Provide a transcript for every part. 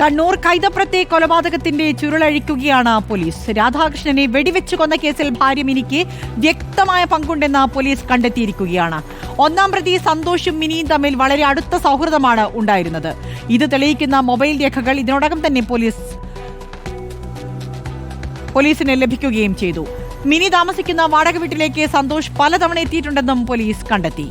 കണ്ണൂർ കൈതപ്രത്തെ കൊലപാതകത്തിന്റെ ചുരുളഴിക്കുകയാണ് പോലീസ്. രാധാകൃഷ്ണനെ വെടിവെച്ചു കൊന്ന കേസിൽ ഭാര്യ മിനിക്ക് വ്യക്തമായ പങ്കുണ്ടെന്ന് പോലീസ് കണ്ടെത്തിയിരിക്കുകയാണ്. ഒന്നാം പ്രതി സന്തോഷും മിനിയും തമ്മിൽ വളരെ അടുത്ത സൗഹൃദമാണ് ഉണ്ടായിരുന്നത്. ഇത് തെളിയിക്കുന്ന മൊബൈൽ രേഖകൾ ഇതിനോടകം തന്നെ പോലീസ് പോലീസിന് ലഭിക്കുകയും ചെയ്തു. മിനി താമസിക്കുന്ന വാടക വീട്ടിലേക്ക് സന്തോഷ് പലതവണ എത്തിയിട്ടുണ്ടെന്നും പോലീസ് കണ്ടെത്തി.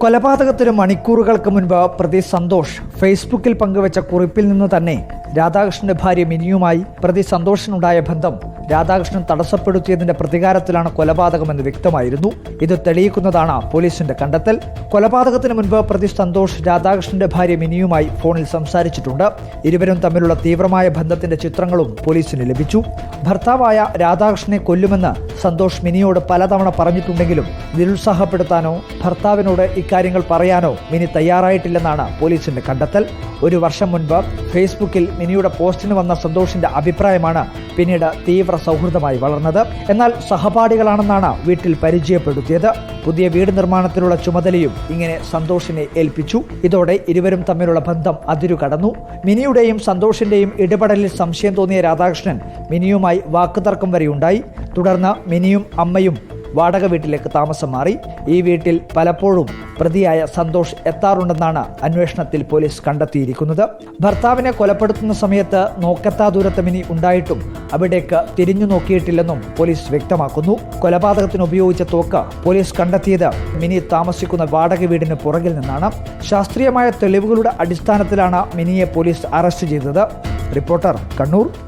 കൊലപാതകത്തിന് മണിക്കൂറുകൾക്ക് മുൻപ് പ്രതി സന്തോഷ് ഫേസ്ബുക്കിൽ പങ്കുവച്ച കുറിപ്പിൽ നിന്ന് തന്നെ രാധാകൃഷ്ണന്റെ ഭാര്യ മിനിയുമായി പ്രതി സന്തോഷിനുണ്ടായ ബന്ധം രാധാകൃഷ്ണൻ തടസ്സപ്പെടുത്തിയതിന്റെ പ്രതികാരത്തിലാണ് കൊലപാതകമെന്ന് വ്യക്തമായിരുന്നു. ഇത് തെളിയിക്കുന്നതാണ് പോലീസിന്റെ കണ്ടെത്തൽ. കൊലപാതകത്തിന് മുൻപ് പ്രതി സന്തോഷ് രാധാകൃഷ്ണന്റെ ഭാര്യ മിനിയുമായി ഫോണിൽ സംസാരിച്ചിട്ടുണ്ട്. ഇരുവരും തമ്മിലുള്ള തീവ്രമായ ബന്ധത്തിന്റെ ചിത്രങ്ങളും പോലീസിന് ലഭിച്ചു. ഭർത്താവായ രാധാകൃഷ്ണനെ കൊല്ലുമെന്ന് സന്തോഷ് മിനിയോട് പലതവണ പറഞ്ഞിട്ടുണ്ടെങ്കിലും നിരുത്സാഹപ്പെടുത്താനോ ഭർത്താവിനോട് ഇക്കാര്യങ്ങൾ പറയാനോ മിനി തയ്യാറായിട്ടില്ലെന്നാണ് പോലീസിന്റെ കണ്ടെത്തൽ. ഒരു വർഷം മുൻപ് ഫേസ്ബുക്കിൽ മിനിയുടെ പോസ്റ്റിന് വന്ന സന്തോഷിന്റെ അഭിപ്രായമാണ് പിന്നീട് തീവ്ര സൗഹൃദമായി വളർന്നത്. എന്നാൽ സഹപാഠികളാണെന്നാണ് വീട്ടിൽ പരിചയപ്പെടുത്തിയത്. പുതിയ വീട് നിർമ്മാണത്തിനുള്ള ചുമതലയും ഇങ്ങനെ സന്തോഷിനെ ഏൽപ്പിച്ചു. ഇതോടെ ഇരുവരും തമ്മിലുള്ള ബന്ധം അതിരു കടന്നു മിനിയുടെയും സന്തോഷിന്റെയും ഇടപെടലിൽ സംശയം തോന്നിയ രാധാകൃഷ്ണൻ മിനിയുമായി വാക്കുതർക്കം വരെയുണ്ടായി. തുടർന്ന് മിനിയും അമ്മയും വാടക വീട്ടിലേക്ക് താമസം മാറി. ഈ വീട്ടിൽ പലപ്പോഴും പ്രതിയായ സന്തോഷ് എത്താറുണ്ടെന്നാണ് അന്വേഷണത്തിൽ പോലീസ് കണ്ടെത്തിയിരിക്കുന്നത്. ഭർത്താവിനെ കൊലപ്പെടുത്തുന്ന സമയത്ത് നോക്കെത്താ ദൂരത്ത് മിനി ഉണ്ടായിട്ടും അവിടേക്ക് തിരിഞ്ഞു നോക്കിയിട്ടില്ലെന്നും പോലീസ് വ്യക്തമാക്കുന്നു. കൊലപാതകത്തിന് ഉപയോഗിച്ച തോക്ക് പോലീസ് കണ്ടെത്തിയത് മിനി താമസിക്കുന്ന വാടക വീടിന് പുറകിൽ നിന്നാണ്. ശാസ്ത്രീയമായ തെളിവുകളുടെ അടിസ്ഥാനത്തിലാണ് മിനിയെ പോലീസ് അറസ്റ്റ് ചെയ്തത്. റിപ്പോർട്ടർ കണ്ണൂർ.